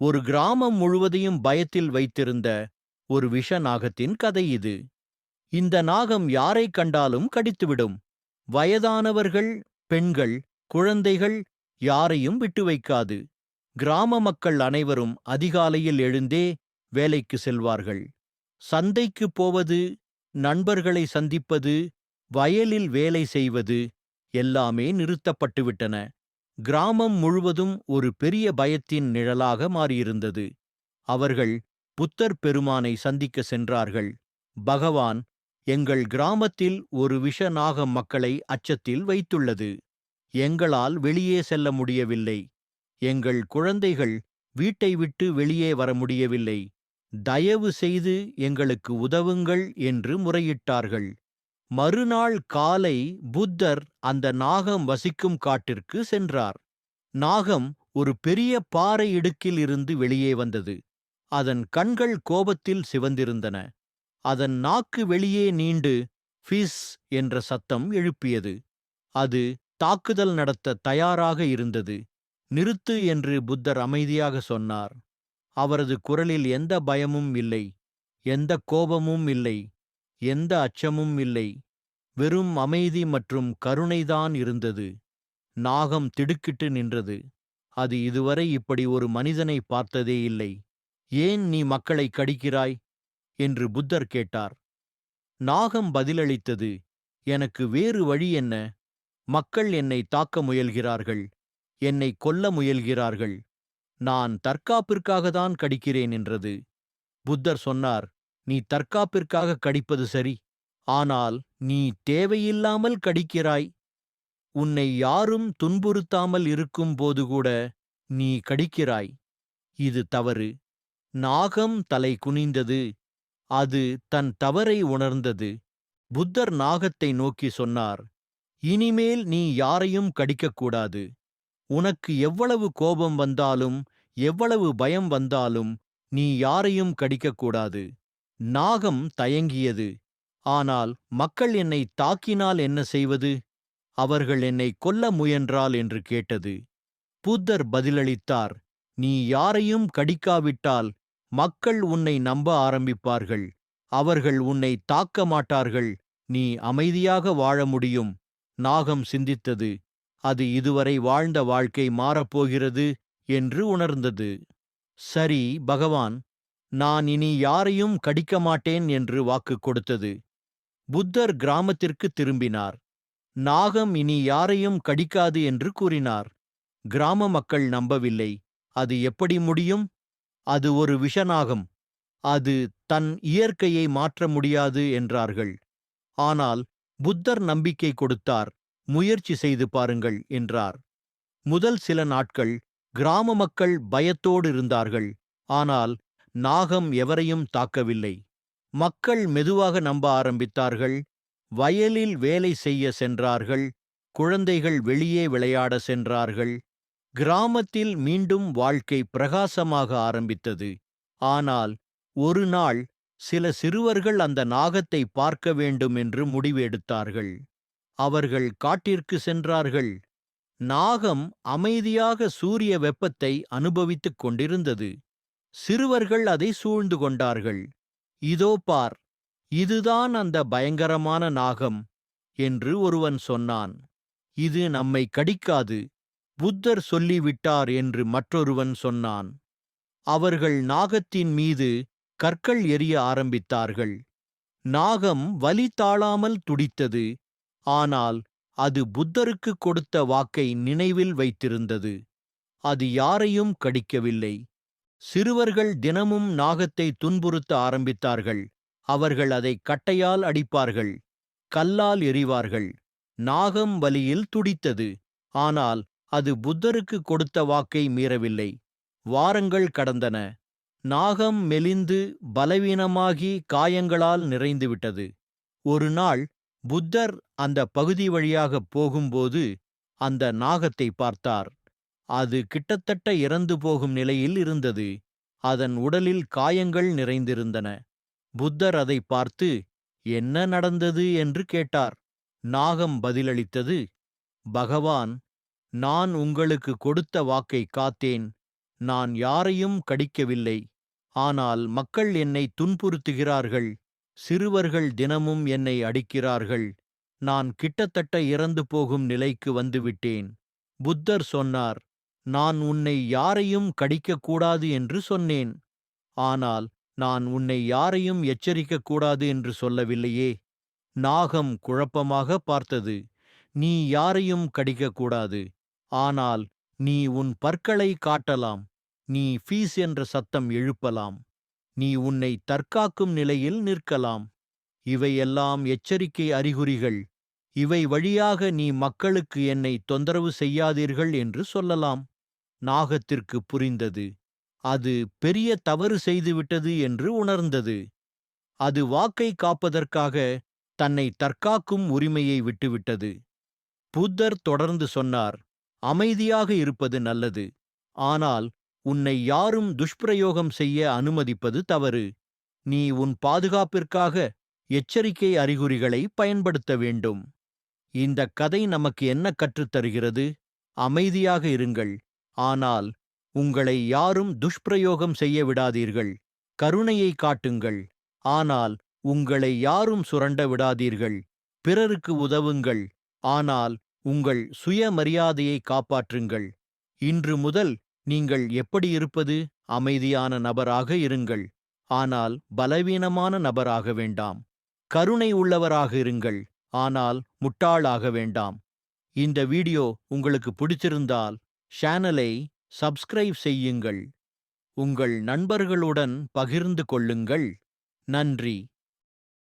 ஒரு கிராமம் முழுவதையும் பயத்தில் வைத்திருந்த ஒரு விஷ நாகத்தின் கதை இது. இந்த நாகம் யாரைக் கண்டாலும் கடித்துவிடும். வயதானவர்கள் பெண்கள் குழந்தைகள் யாரையும் விட்டு வைக்காது. கிராம மக்கள் அனைவரும் அதிகாலையில் எழுந்தே வேலைக்கு செல்வார்கள். சந்தைக்குப் போவது நண்பர்களை சந்திப்பது வயலில் வேலை செய்வது எல்லாமே நிறுத்தப்பட்டுவிட்டன. கிராமம் முழுவதும் ஒரு பெரிய பயத்தின் நிழலாக மாறியிருந்தது. அவர்கள் புத்தர் பெருமானை சந்திக்க சென்றார்கள். பகவான் எங்கள் கிராமத்தில் ஒரு விஷ நாகம் மக்களை அச்சத்தில் வைத்துள்ளது. எங்களால் வெளியே செல்ல முடியவில்லை. எங்கள் குழந்தைகள் வீட்டை விட்டு வெளியே வர முடியவில்லை. தயவு செய்து எங்களுக்கு உதவுங்கள் என்று முறையிட்டார்கள். மறுநாள் காலை புத்தர் அந்த நாகம் வசிக்கும் காட்டிற்கு சென்றார். நாகம் ஒரு பெரிய பாறை இடுக்கில் இருந்து வெளியே வந்தது. அதன் கண்கள் கோபத்தில் சிவந்திருந்தன. அதன் நாக்கு வெளியே நீண்டு ஃபிஸ் என்ற சத்தம் எழுப்பியது. அது தாக்குதல் நடத்த தயாராக இருந்தது. நிறுத்து என்று புத்தர் அமைதியாக சொன்னார். அவரது குரலில் எந்த பயமும் இல்லை. எந்த கோபமும் இல்லை. எந்த அச்சமும் இல்லை. வெறும் அமைதி மற்றும் கருணைதான் இருந்தது. நாகம் திடுக்கிட்டு நின்றது. அது இதுவரை இப்படி ஒரு மனிதனை பார்த்ததே இல்லை. ஏன் நீ மக்களை கடிக்கிறாய்? என்று புத்தர் கேட்டார். நாகம் பதிலளித்தது எனக்கு வேறு வழி என்ன? மக்கள் என்னை தாக்க முயல்கிறார்கள். என்னை கொல்ல முயல்கிறார்கள். நான் தற்காப்பிற்காகத்தான் கடிக்கிறேன் என்றது. புத்தர் சொன்னார் நீ தற்காப்பிற்காக கடிப்பது சரி ஆனால் நீ தேவையில்லாமல் கடிக்கிறாய். உன்னை யாரும் துன்புறுத்தாமல் இருக்கும் போதுகூட நீ கடிக்கிறாய். இது தவறு. நாகம் தலை குனிந்தது. அது தன் தவறை உணர்ந்தது. புத்தர் நாகத்தை நோக்கி சொன்னார் இனிமேல் நீ யாரையும் கடிக்கக்கூடாது. உனக்கு எவ்வளவு கோபம் வந்தாலும் எவ்வளவு பயம் வந்தாலும் நீ யாரையும் கடிக்கக்கூடாது. நாகம் தயங்கியது. ஆனால் மக்கள் என்னை தாக்கினால் என்ன செய்வது? அவர்கள் என்னை கொல்ல முயன்றால்? என்று கேட்டது. புத்தர் பதிலளித்தார் நீ யாரையும் கடிக்காவிட்டால் மக்கள் உன்னை நம்ப ஆரம்பிப்பார்கள். அவர்கள் உன்னை தாக்க மாட்டார்கள். நீ அமைதியாக வாழ முடியும். நாகம் சிந்தித்தது. அது இதுவரை வாழ்ந்த வாழ்க்கை மாறப்போகிறது என்று உணர்ந்தது. சரி பகவான் நான் இனி யாரையும் கடிக்க மாட்டேன் என்று வாக்கு கொடுத்தது. புத்தர் கிராமத்திற்கு திரும்பினார். நாகம் இனி யாரையும் கடிக்காது என்று கூறினார். கிராம மக்கள் நம்பவில்லை. அது எப்படி முடியும்? அது ஒரு விஷநாகம். அது தன் இயற்கையை மாற்ற முடியாது என்றார்கள். ஆனால் புத்தர் நம்பிக்கை கொடுத்தார். முயற்சி செய்து பாருங்கள் என்றார். முதல் சில நாட்கள் கிராம மக்கள் பயத்தோடு இருந்தார்கள். ஆனால் நாகம் எவரையும் தாக்கவில்லை. மக்கள் மெதுவாக நம்ப ஆரம்பித்தார்கள். வயலில் வேலை செய்ய சென்றார்கள். குழந்தைகள் வெளியே விளையாட சென்றார்கள். கிராமத்தில் மீண்டும் வாழ்க்கை பிரகாசமாக ஆரம்பித்தது. ஆனால் ஒரு நாள் சில சிறுவர்கள் அந்த நாகத்தை பார்க்க வேண்டும் என்று முடிவு எடுத்தார்கள் அவர்கள் காட்டிற்கு சென்றார்கள். நாகம் அமைதியாக சூரிய வெப்பத்தை அனுபவித்துக் கொண்டிருந்தது. சிறுவர்கள் அதை சூழ்ந்து கொண்டார்கள். இதோ பார் இதுதான் அந்த பயங்கரமான நாகம் என்று ஒருவன் சொன்னான். இது நம்மை கடிக்காது புத்தர் சொல்லிவிட்டார் என்று மற்றொருவன் சொன்னான். அவர்கள் நாகத்தின் மீது கற்கள் எரிய ஆரம்பித்தார்கள். நாகம் வலி தாழாமல் துடித்தது ஆனால் அது புத்தருக்கு கொடுத்த வாக்கை நினைவில் வைத்திருந்தது. அது யாரையும் கடிக்கவில்லை. சிறுவர்கள் தினமும் நாகத்தை துன்புறுத்த ஆரம்பித்தார்கள். அவர்கள் அதை கட்டையால் அடிப்பார்கள். கல்லால் எறிவார்கள். நாகம் வலியில் துடித்தது. ஆனால் அது புத்தருக்கு கொடுத்த வாக்கை மீறவில்லை. வாரங்கள் கடந்தன. நாகம் மெலிந்து பலவீனமாகி காயங்களால் நிறைந்துவிட்டது. ஒரு நாள் புத்தர் அந்த பகுதி வழியாகப் போகும்போது அந்த நாகத்தை பார்த்தார். அது கிட்டத்தட்ட இறந்து போகும் நிலையில் இருந்தது. அதன் உடலில் காயங்கள் நிறைந்திருந்தன. புத்தர் அதை பார்த்து என்ன நடந்தது? என்று கேட்டார். நாகம் பதிலளித்தது பகவான் நான் உங்களுக்கு கொடுத்த வாக்கை காத்தேன். நான் யாரையும் கடிக்கவில்லை. ஆனால் மக்கள் என்னை துன்புறுத்துகிறார்கள். சிறுவர்கள் தினமும் என்னை அடிக்கிறார்கள். நான் கிட்டத்தட்ட இறந்து போகும் நிலைக்கு வந்துவிட்டேன். புத்தர் சொன்னார் நான் உன்னை யாரையும் கடிக்கக்கூடாது என்று சொன்னேன். ஆனால் நான் உன்னை யாரையும் எச்சரிக்கக் கூடாது என்று சொல்லவில்லையே. நாகம் குழப்பமாக பார்த்தது. நீ யாரையும் கடிக்கக்கூடாது. ஆனால் நீ உன் பற்களை காட்டலாம். நீ ஃபீஸ் என்ற சத்தம் எழுப்பலாம். நீ உன்னை தற்காக்கும் நிலையில் நிற்கலாம். இவையெல்லாம் எச்சரிக்கை அறிகுறிகள். இவை வழியாக நீ மக்களுக்கு என்னை தொந்தரவு செய்யாதீர்கள் என்று சொல்லலாம். நாகத்திற்கு புரிந்தது. அது பெரிய தவறு செய்துவிட்டது என்று உணர்ந்தது. அது வாக்கை காப்பதற்காக தன்னை தற்காக்கும் உரிமையை விட்டுவிட்டது. புத்தர் தொடர்ந்து சொன்னார் அமைதியாக இருப்பது நல்லது. ஆனால் உன்னை யாரும் துஷ்பிரயோகம் செய்ய அனுமதிப்பது தவறு. நீ உன் பாதுகாப்பிற்காக எச்சரிக்கை அறிகுறிகளை பயன்படுத்த வேண்டும். இந்த கதை நமக்கு என்ன கற்றுத்தருகிறது அமைதியாக இருங்கள். ஆனால் உங்களை யாரும் துஷ்பிரயோகம் செய்ய விடாதீர்கள். கருணையை காட்டுங்கள். ஆனால் உங்களை யாரும் சுரண்ட விடாதீர்கள். பிறருக்கு உதவுங்கள். ஆனால் உங்கள் சுயமரியாதையை காப்பாற்றுங்கள். இன்று முதல் நீங்கள் எப்படி இருப்பது? அமைதியான நபராக இருங்கள். ஆனால் பலவீனமான நபராக வேண்டாம். கருணை உள்ளவராக இருங்கள். ஆனால் முட்டாளாக வேண்டாம். இந்த வீடியோ உங்களுக்கு பிடிச்சிருந்தால் சேனலை சப்ஸ்கிரைப் செய்யுங்கள். உங்கள் நண்பர்களுடன் பகிர்ந்து கொள்ளுங்கள். நன்றி.